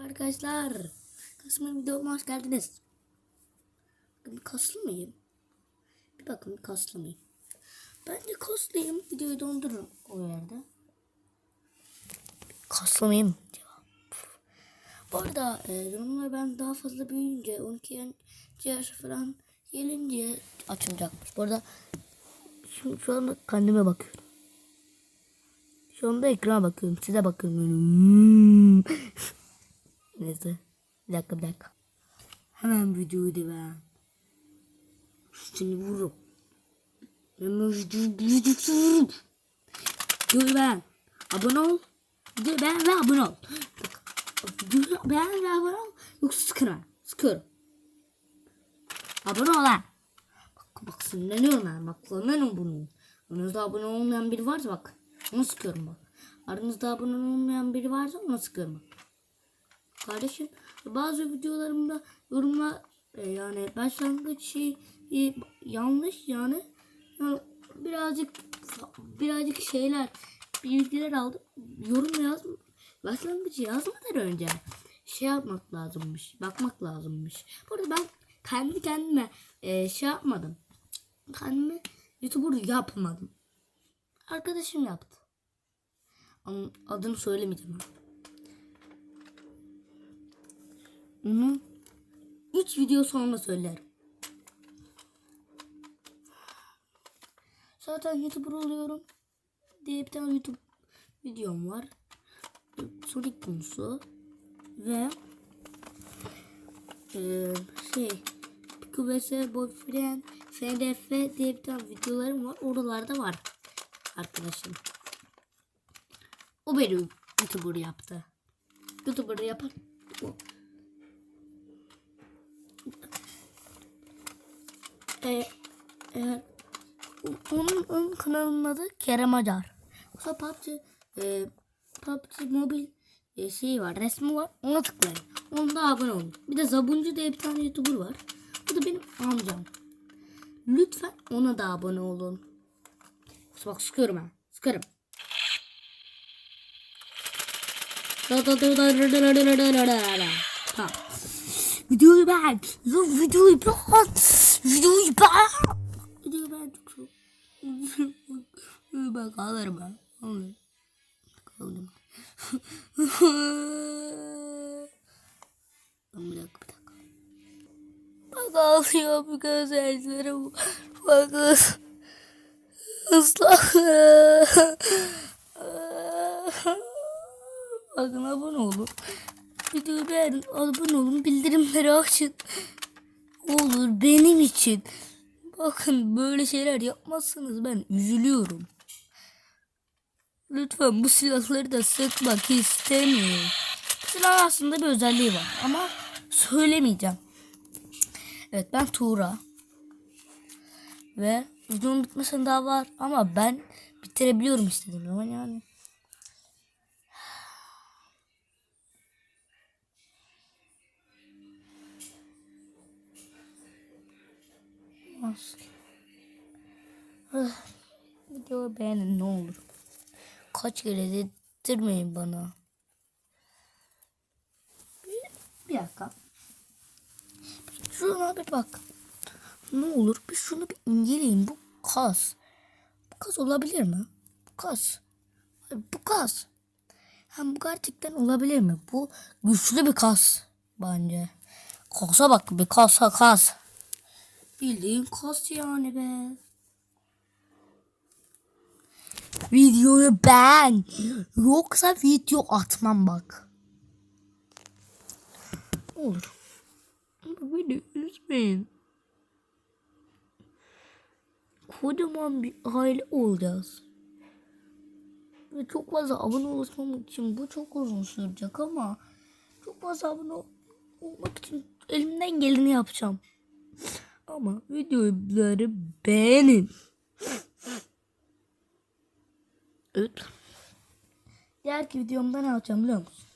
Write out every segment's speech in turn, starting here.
Arkadaşlar kasma videoma hoş geldiniz. Bakın kaslı mıyım? Bir bakın kaslı mıyım? Bence kaslıyım. Videoyu dondururum o yerde. Kaslı mıyım? Bu arada e, durumlar ben daha fazla büyüyünce 12 yaş falan gelince açılacakmış. Bu arada şimdi şu anda kendime bakıyorum. Şu anda ekrana bakıyorum. Size bakıyorum. Neyse. Bir dakika bir dakika. Hemen videoyu da ben. Seni vururum. Hemen videoyu vururum. Videoyu beğen. Abone ol. Videoyu beğen ve abone ol. Videoyu beğen ve abone ol. Yoksa sıkırım. ben. Sıkıyorum. Abone ol lan. Bak bak sinirleniyorum ben. Bak sinirleniyorum bunun. Aranızda abone olmayan biri varsa bak. Onu sıkıyorum bak. Aranızda abone olmayan biri varsa onu sıkıyorum bak. Kardeşim bazı videolarımda yorumlar e, yani başlangıç şey e, yanlış yani. yani birazcık birazcık şeyler bilgiler aldım. Yorum yaz başlangıcı yazmadan önce şey yapmak lazımmış. Bakmak lazımmış. Bu arada ben kendi kendime e, şey yapmadım. Kendime YouTuber yapmadım. Arkadaşım yaptı. Adını söylemeyeceğim. ben. Onu 3 video sonra söylerim. Zaten YouTuber oluyorum diye bir tane YouTube videom var. Sonic konusu ve eee şey vs Boyfriend FDF diye bir tane videolarım var. Oralarda var arkadaşım. O benim YouTuber yaptı. YouTuber yapan o. e, e, onun, onun kanalının adı Kerem Acar. Mesela PUBG, e, PUBG mobil e, şey var, resmi var. Ona tıklayın. Onda abone olun. Bir de Zabuncu diye bir tane YouTuber var. Bu da benim amcam. Lütfen ona da abone olun. Bak sıkıyorum ha. Sıkarım. Tamam. Videoyu beğen. Videoyu beğen. Videoyu beğen. Videoyu beğen çok ben kalırım ben. Kalırım. Kalırım. bir dakika bir dakika. Bak ağlıyor bu gözlerim. Bak ıs. Islak. Bakın abone olun. Videoyu beğenin, abone olun, bildirimleri açın. Olur benim için. Bakın böyle şeyler yapmazsanız ben üzülüyorum. Lütfen bu silahları da sıkmak istemiyorum. Silah aslında bir özelliği var ama söylemeyeceğim. Evet ben Tuğra. Ve videonun bitmesine daha var ama ben bitirebiliyorum istediğim zaman yani. Maske. Ah, Videoyu beğenin ne olur. Kaç kere dedirmeyin bana. Bir, bir dakika. Şuna bir bak. Ne olur bir şunu bir inceleyin. Bu kas. Bu kas olabilir mi? Bu kas. Bu kas. Hem bu gerçekten olabilir mi? Bu güçlü bir kas bence. Kasa bak bir kasa kas. Bildiğin kas yani be. Videoyu beğen. Yoksa video atmam bak. Olur. Beni üzmeyin. Kocaman bir aile olacağız. Ve çok fazla abone olmam için bu çok uzun sürecek ama çok fazla abone ol- olmak için elimden geleni yapacağım. Ama videoları beğenin. Evet. Diğerki videomda ne yapacağım biliyor musun?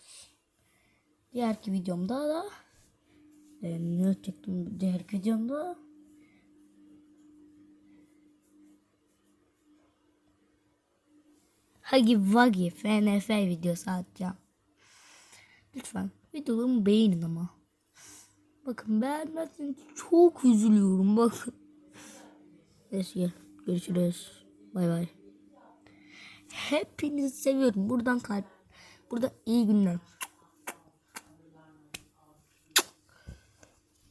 Diğerki videomda da e, ne çektim diğerki videomda Hagi Wagi FNF videosu atacağım. Lütfen videolarımı beğenin ama. Bakın beğenmezseniz çok üzülüyorum bakın. Neyse görüşürüz. Bay bay. Hepinizi seviyorum. Buradan kalp. Burada iyi günler.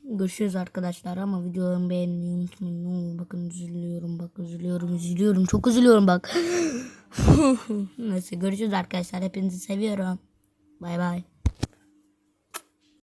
Görüşürüz arkadaşlar ama videolarımı beğenmeyi unutmayın. Ne olur bakın üzülüyorum bak üzülüyorum üzülüyorum çok üzülüyorum bak. Neyse görüşürüz arkadaşlar hepinizi seviyorum. Bay bay.